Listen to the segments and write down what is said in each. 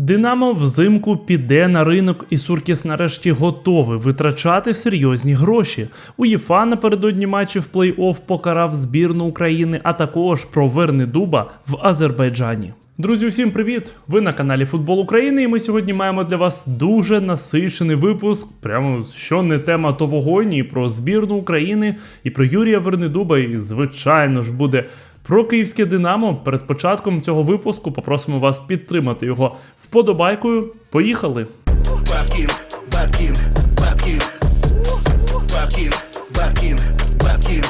Динамо взимку піде на ринок, і Суркіс нарешті готовий витрачати серйозні гроші. УЄФА напередодні матчів плей-офф покарав збірну України, а також про Верни Дуба в Азербайджані. Друзі, усім привіт! Ви на каналі Футбол України, і ми сьогодні маємо для вас дуже насичений випуск. Прямо що не тема, то вогонь, і про збірну України, і про Юрія Вернедуба, і звичайно ж буде про київське Динамо. Перед початком цього випуску попросимо вас підтримати його вподобайкою. Поїхали! Бэткинг, Бэткинг, Бэткинг, Бэткинг, Бэткинг, Бэткинг.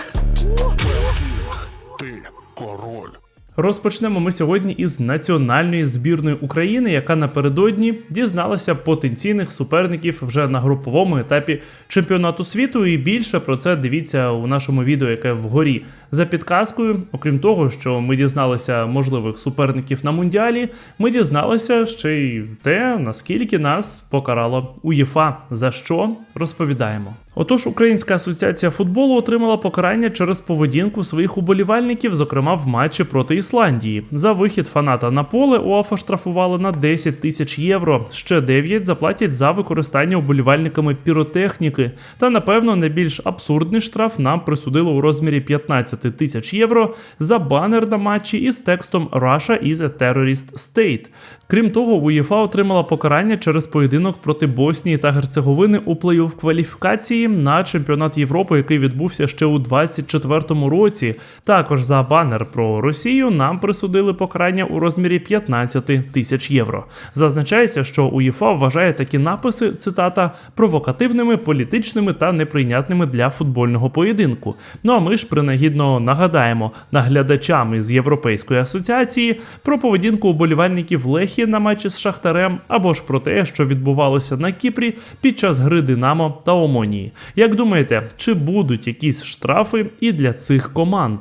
Ти король. Розпочнемо ми сьогодні із національної збірної України, яка напередодні дізналася потенційних суперників вже на груповому етапі чемпіонату світу. І більше про це дивіться у нашому відео, яке вгорі за підказкою. Окрім того, що ми дізналися можливих суперників на мундіалі, ми дізналися ще й те, наскільки нас покарала УЄФА. За що розповідаємо. Отож, Українська асоціація футболу отримала покарання через поведінку своїх уболівальників, зокрема в матчі проти Ісландії. За вихід фаната на поле УАФА штрафували на 10 тисяч євро. Ще 9 заплатять за використання уболівальниками піротехніки. Та напевно найбільш абсурдний штраф нам присудили у розмірі 15 тисяч євро за банер на матчі із текстом Russia is a terrorist state. Крім того, УЄФА отримала покарання через поєдинок проти Боснії та Герцеговини у плей-офф кваліфікації на чемпіонат Європи, який відбувся ще у 2024 році. Також за банер про Росію нам присудили покарання у розмірі 15 тисяч євро. Зазначається, що УЄФА вважає такі написи цитата провокативними, політичними та неприйнятними для футбольного поєдинку. Ну а ми ж принагідно нагадаємо наглядачам із Європейської асоціації про поведінку уболівальників Лехі на матчі з Шахтарем або ж про те, що відбувалося на Кіпрі під час гри Динамо та Омонії. Як думаєте, чи будуть якісь штрафи і для цих команд?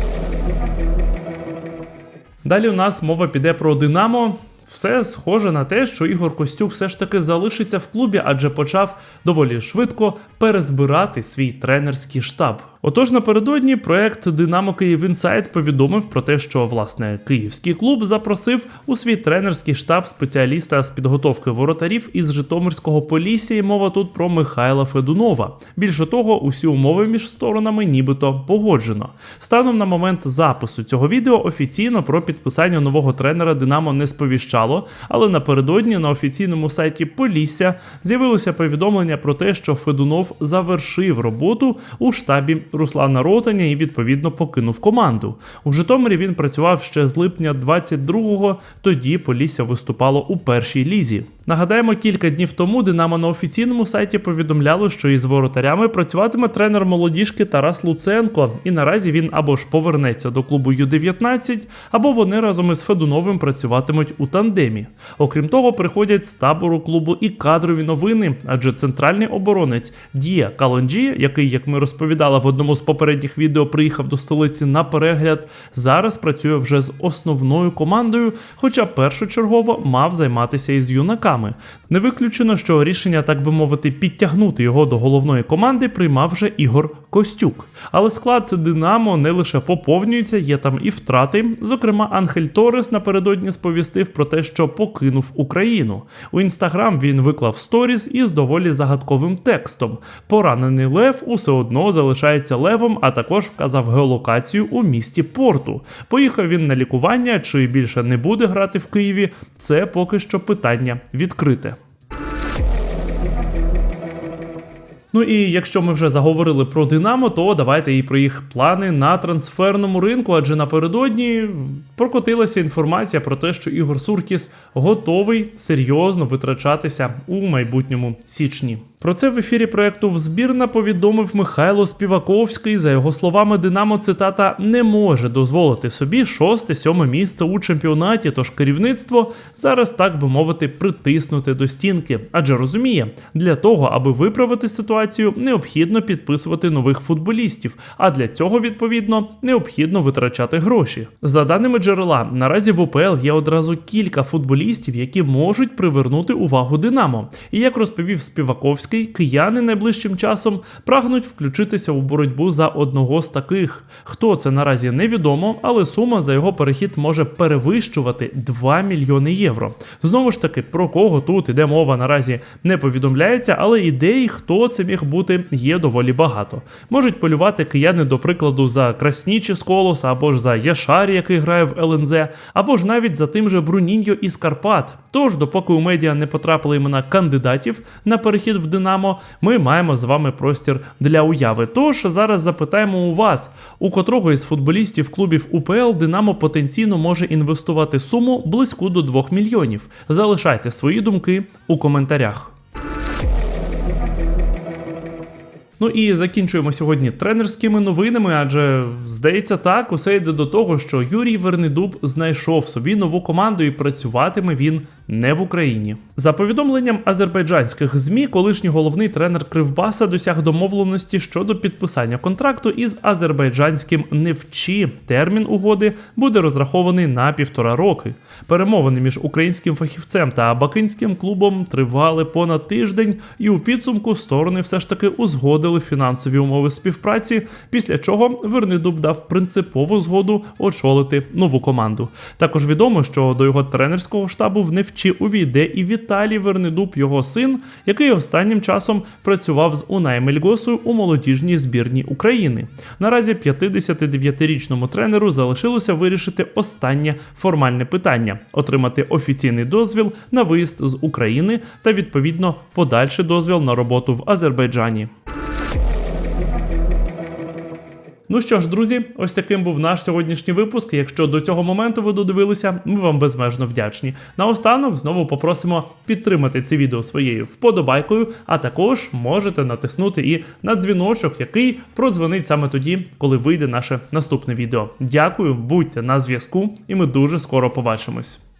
Далі у нас мова піде про Динамо. Все схоже на те, що Ігор Костюк все ж таки залишиться в клубі, адже почав доволі швидко перезбирати свій тренерський штаб. Отож, напередодні проект Динамо Київ Інсайт повідомив про те, що власне київський клуб запросив у свій тренерський штаб спеціаліста з підготовки воротарів із Житомирського Полісся. І мова тут про Михайла Федунова. Більше того, усі умови між сторонами нібито погоджено. Станом на момент запису цього відео офіційно про підписання нового тренера Динамо не сповіщало, але напередодні на офіційному сайті Полісся з'явилося повідомлення про те, що Федунов завершив роботу у штабі Руслана Ротаня і відповідно покинув команду. У Житомирі він працював ще з липня 22-го, тоді Полісся виступало у першій лізі. Нагадаємо, кілька днів тому Динамо на офіційному сайті повідомляло, що із воротарями працюватиме тренер молодіжки Тарас Луценко, і наразі він або ж повернеться до клубу Ю-19, або вони разом із Федуновим працюватимуть у тандемі. Окрім того, приходять з табору клубу і кадрові новини, адже центральний оборонець Дія Калонджі, який, як ми розповідали в одному з попередніх відео, приїхав до столиці на перегляд, зараз працює вже з основною командою, хоча першочергово мав займатися із юнаками. Не виключено, що рішення, так би мовити, підтягнути його до головної команди приймав вже Ігор Костюк. Але склад Динамо не лише поповнюється, є там і втрати. Зокрема, Анхель Торес напередодні сповістив про те, що покинув Україну. У інстаграм він виклав сторіс із доволі загадковим текстом. Поранений Лев усе одно залишається левом, а також вказав геолокацію у місті Порту. Поїхав він на лікування, чи більше не буде грати в Києві. Це поки що питання відкрите. Ну і якщо ми вже заговорили про Динамо, то давайте і про їх плани на трансферному ринку, адже напередодні прокотилася інформація про те, що Ігор Суркіс готовий серйозно витрачатися у майбутньому січні. Про це в ефірі проекту «Взбірна» повідомив Михайло Співаковський. За його словами, Динамо цитата не може дозволити собі шосте-сьоме місце у чемпіонаті. Тож керівництво зараз, так би мовити, притиснути до стінки, адже розуміє, для того, аби виправити ситуацію, необхідно підписувати нових футболістів. А для цього відповідно необхідно витрачати гроші. За даними джерела, наразі в УПЛ є одразу кілька футболістів, які можуть привернути увагу Динамо. І як розповів Співаковський, кияни найближчим часом прагнуть включитися у боротьбу за одного з таких. Хто це наразі невідомо, але сума за його перехід може перевищувати 2 мільйони євро. Знову ж таки, про кого тут іде мова наразі не повідомляється, але ідей, хто це міг бути, є доволі багато. Можуть полювати кияни, до прикладу, за Краснічі з Колоса, або ж за Яшарі, який грає в ЛНЗ, або ж навіть за тим же Бруніньо із Карпат. Тож, допоки у медіа не потрапили імена кандидатів на перехід в Динамо, ми маємо з вами простір для уяви. Тож зараз запитаємо у вас, у котрого із футболістів клубів УПЛ Динамо потенційно може інвестувати суму близьку до 2 мільйонів. Залишайте свої думки у коментарях. Ну і закінчуємо сьогодні тренерськими новинами, адже здається так, усе йде до того, що Юрій Вернедуб знайшов собі нову команду і працюватиме він не в Україні. За повідомленням азербайджанських змі, колишній головний тренер Кривбаса досяг домовленості щодо підписання контракту із азербайджанським Невчі. Термін угоди буде розрахований на півтора роки. Перемовини між українським фахівцем та бакинським клубом тривали понад тиждень, і у підсумку сторони все ж таки узгодили фінансові умови співпраці. Після чого Вернедуб дав принципову згоду очолити нову команду. Також відомо, що до його тренерського штабу в Невчі увійде і Віталій Вернедуб, його син, який останнім часом працював з Унай Мельгосою у молодіжній збірній України. Наразі 59-річному тренеру залишилося вирішити останнє формальне питання: отримати офіційний дозвіл на виїзд з України та відповідно подальший дозвіл на роботу в Азербайджані. Ну що ж, друзі, ось таким був наш сьогоднішній випуск. Якщо до цього моменту ви додивилися, ми вам безмежно вдячні. Наостанок знову попросимо підтримати це відео своєю вподобайкою, а також можете натиснути і на дзвіночок, який продзвонить саме тоді, коли вийде наше наступне відео. Дякую, будьте на зв'язку, і ми дуже скоро побачимось.